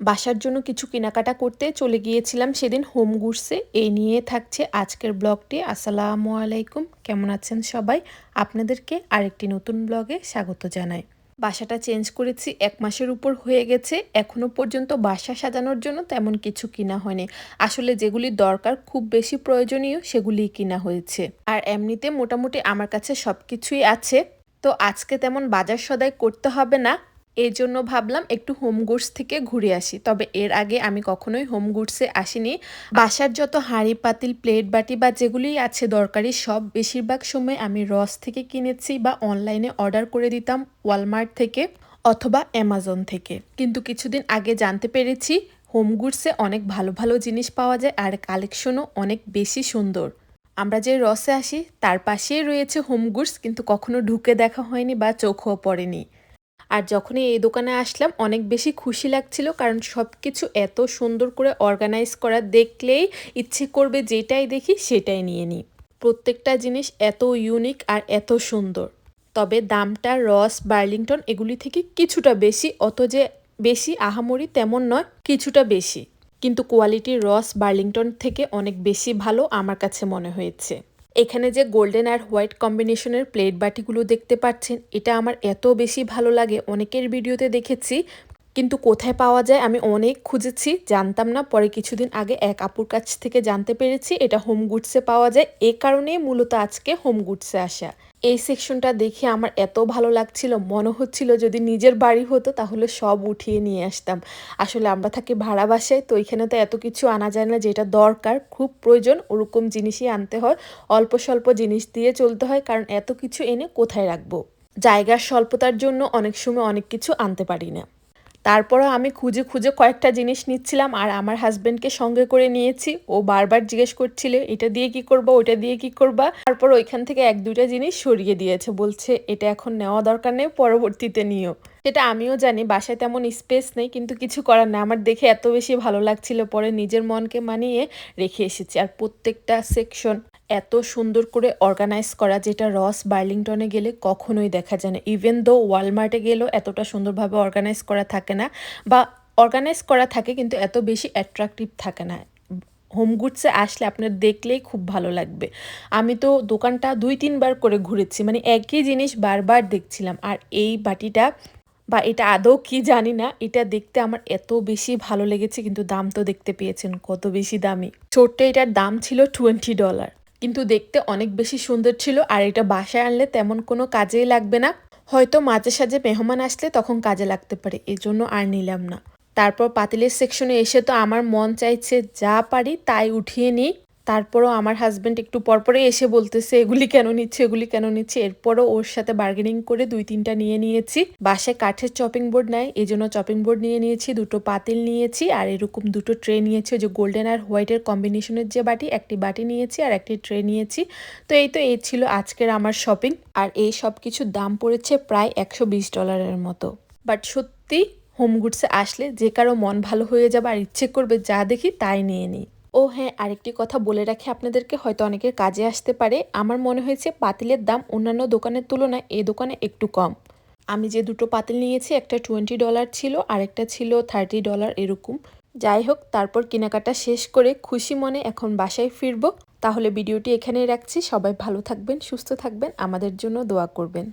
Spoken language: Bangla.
বাসার জন্য কিছু কেনাকাটা করতে চলে গিয়েছিলাম সেদিন হোম গুডসে। এই নিয়ে থাকছে আজকের ব্লগটি। আসসালামু আলাইকুম। কেমন আছেন সবাই? আপনাদেরকে আরেকটি নতুন ব্লগে স্বাগত জানাই। বাসাটা চেঞ্জ করেছি, এক মাসের উপর হয়ে গেছে। এখনও পর্যন্ত বাসা সাজানোর জন্য তেমন কিছু কিনা হয়নি। আসলে যেগুলি দরকার, খুব বেশি প্রয়োজনীয় সেগুলিই কিনা হয়েছে। আর এমনিতে মোটামুটি আমার কাছে সব কিছুই আছে। তো আজকে তেমন বাজার সদাই করতে হবে না। এই জন্য ভাবলাম একটু হোম গুডস থেকে ঘুরে আসি। তবে এর আগে আমি কখনোই হোম গুডসে আসিনি। বাসার যত হাঁড়ি, পাতিল প্লেট বাটি বা যেগুলি আছে দরকারি, সব বেশিরভাগ সময় আমি রস থেকে কিনেছি বা অনলাইনে অর্ডার করে দিতাম ওয়ালমার্ট থেকে অথবা অ্যামাজন থেকে। কিন্তু কিছুদিন আগে জানতে পেরেছি হোম গুডসে অনেক ভালো ভালো জিনিস পাওয়া যায় আর কালেকশনও অনেক বেশি সুন্দর। আমরা যে রসে আসি, তার পাশেই রয়েছে হোম গুডস কিন্তু কখনো ঢুকে দেখা হয়নি বা চোখও পড়েনি। আর যখনই এই দোকানে আসলাম, অনেক বেশি খুশি লাগছিল কারণ সব কিছু এত সুন্দর করে অর্গানাইজ করা দেখলেই ইচ্ছে করবে যেটাই দেখি সেটাই নিয়ে নিই। প্রত্যেকটা জিনিস এত ইউনিক আর এত সুন্দর। তবে দামটা রস, বার্লিংটন এগুলি থেকে কিছুটা বেশি অত যে বেশি আহামরি তেমন নয়, কিছুটা বেশি। কিন্তু কোয়ালিটির রস, বার্লিংটন থেকে অনেক বেশি ভালো আমার কাছে মনে হয়েছে। এখানে যে গোল্ডেন আর হোয়াইট কম্বিনেশনের প্লেট বাটিগুলো দেখতে পাচ্ছেন, এটা আমার এত বেশি ভালো লাগে। অনেকের ভিডিওতে দেখেছি কিন্তু কোথায় পাওয়া যায় আমি অনেক খুঁজেছি, জানতাম না। পরে কিছুদিন আগে এক আপুর কাছ থেকে জানতে পেরেছি, এটা হোম গুডসে পাওয়া যায়। এ কারণেই মূলত আজকে হোম গুডসে আসা। এই সেকশনটা দেখে আমার এত ভালো লাগছিল, মনে হচ্ছিল যদি নিজের বাড়ি হতো তাহলে সব উঠিয়ে নিয়ে আসতাম। আসলে আমরা থাকি ভাড়া বাসায়, তো এখানে তো এত কিছু আনা যায় না, যেটা দরকার। খুব প্রয়োজন, ওরকম জিনিসই আনতে হয়। অল্প স্বল্প জিনিস দিয়ে চলতে হয়, কারণ এত কিছু এনে কোথায় রাখব? জায়গার স্বল্পতার জন্য অনেক সময় অনেক কিছু আনতে পারি না। তারপরও আমি খুঁজে খুঁজে কয়েকটা জিনিস নিচ্ছিলাম আর আমার হাজব্যান্ডকে সঙ্গে করে নিয়েছি। ও বারবার জিজ্ঞেস করছিল, এটা দিয়ে কি করবা ওটা দিয়ে কি করবা? তারপর ওইখান থেকে এক দুইটা জিনিস সরিয়ে দিয়েছে, বলছে, এটা এখন নেওয়া দরকার নেই, পরবর্তীতে নিও। সেটা আমিও জানি, বাসায় তেমন স্পেস নেই, কিন্তু কিছু করার না আমার দেখে এত বেশি ভালো লাগছিল, পরে নিজের মনকে মানিয়ে রেখে এসেছি, আর প্রত্যেকটা সেকশন এত সুন্দর করে অর্গানাইজ করা যেটা রস বার্লিংটনে গেলে কখনোই দেখা যায় না। ইভেন দো ওয়ালমার্টে গেলেও এতটা সুন্দরভাবে অর্গানাইজ করা থাকে না বা অর্গানাইজ করা থাকে কিন্তু এত বেশি অ্যাট্রাকটিভ থাকে না। হোম গুডসে আসলে আপনার দেখলেই খুব ভালো লাগবে। আমি তো দোকানটা দুই, তিনবার করে ঘুরেছি মানে একই জিনিস বারবার দেখছিলাম। আর এই বাটিটা বা এটা আদৌ কি জানি না, এটা দেখতে আমার এত বেশি ভালো লেগেছে, কিন্তু দাম তো দেখতে পেয়েছেন কত বেশি দামি। ছোট্ট এটার দাম ছিল টোয়েন্টি ডলার কিন্তু দেখতে অনেক বেশি সুন্দর ছিল আর এটা বাসায় আনলে তেমন কোনো কাজেই লাগবে না। হয়তো মাঝে সাঝে মেহমান আসলে তখন কাজে লাগতে পারে, এজন্য আর নিলাম না। তারপর পাতিলের সেকশনে এসে তো আমার মন চাইছে যা পারি তাই উঠিয়ে নিই। তারপরও আমার হাজব্যান্ড একটু পরপরে এসে বলতেছে, এগুলি কেন নিচ্ছে, এগুলি কেন নিচ্ছে? এরপরও ওর সাথে বার্গেনিং করে দুই তিনটা নিয়ে নিয়েছি। বাসে কাঠের চপিং বোর্ড নেয় এই জন্য চপিং বোর্ড নিয়ে নিয়েছি, দুটো পাতিল নিয়েছি, আর এরকম দুটো ট্রে নিয়েছি। যে গোল্ডেন আর হোয়াইটের কম্বিনেশনের যে বাটি, একটি বাটি নিয়েছি আর একটি ট্রে নিয়েছি। তো এই তো এই ছিল আজকের আমার শপিং আর এই সব কিছুর দাম পড়েছে প্রায় একশো বিশ ডলারের মতো। বাট সত্যি হোম গুডসে আসলে যে কারও মন ভালো হয়ে যাবে আর ইচ্ছে করবে যা দেখি তাই নিয়ে নিই। ও হ্যাঁ আরেকটি কথা বলে রাখি আপনাদেরকে, হয়তো অনেকের কাজে আসতে পারে। আমার মনে হয়েছে পাতিলের দাম অন্যান্য দোকানের তুলনায় এ দোকানে একটু কম। আমি যে দুটো পাতিল নিয়েছি, একটা টোয়েন্টি ডলার ছিল, আরেকটা ছিল থার্টি ডলার এরকম। যাই হোক, তারপর কেনাকাটা শেষ করে খুশি মনে এখন বাসায় ফিরবো। তাহলে ভিডিওটি এখানেই রাখছি। সবাই ভালো থাকবেন, সুস্থ থাকবেন। আমাদের জন্য দোয়া করবেন।